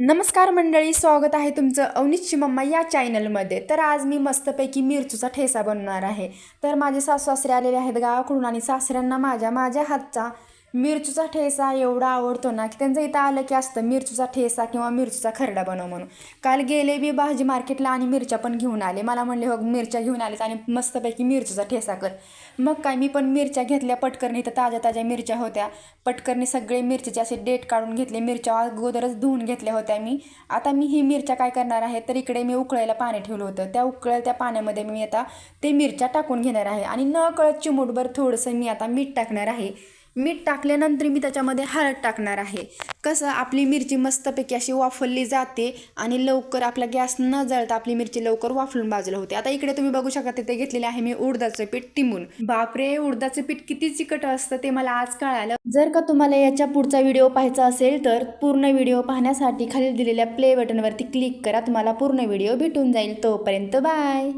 नमस्कार मंडळी स्वागत आहे तुमचं अवनीतची मम्मा या चॅनलमध्ये. तर आज मी मस्तपैकी मिरचूचा ठेसा बनवणार आहे. तर माझे सासू सासरे आलेले आहेत गावाकडून आणि सासऱ्यांना माझ्या माझ्या हातचा मिरचूचा ठेसा एवढा आवडतो ना की त्यांचं इथं आलं की असतं मिरचूचा ठेसा किंवा मिरचूचा खरडा बनव म्हणून. काल गेले बी भाजी मार्केटला आणि मिरच्या पण घेऊन आले. मला म्हणले हो मिरच्या घेऊन आलेच आणि मस्तपैकी मिरचूचा ठेसा कर. मग काय मी पण मिरच्या घेतल्या पटकरणी इथं ताज्या ताज्या मिरच्या होत्या. पटकरणी सगळे मिरचीचे असे डेट काढून घेतले. मिरच्या अगोदरच धुवून घेतल्या होत्या मी. आता मी ही मिरच्या काय करणार आहे? तर इकडे मी उकळायला पाणी ठेवलं होतं. त्या उकळल्या त्या पाण्यामध्ये मी आता ते मिरच्या टाकून घेणार आहे. आणि न कळत चिमूटभर थोडंसं मी आता मीठ टाकणार आहे. मीठ टाकल्यानंतर मी त्याच्यामध्ये हळद टाकणार आहे. कसं आपली मिरची मस्तपैकी अशी वाफरली जाते आणि लवकर आपला गॅस न जळता आपली मिरची लवकर वाफलून बाजूला होते. आता इकडे तुम्ही बघू शकता तिथे घेतलेले आहे मी उडदाचं पीठ टिमून. बापरे उडदाचं पीठ किती चिकट असतं ते मला आज कळालं. जर का तुम्हाला याच्या पुढचा व्हिडिओ पाहायचा असेल तर पूर्ण व्हिडिओ पाहण्यासाठी खाली दिलेल्या प्ले बटनवरती क्लिक करा. तुम्हाला पूर्ण व्हिडिओ भेटून जाईल. तोपर्यंत बाय!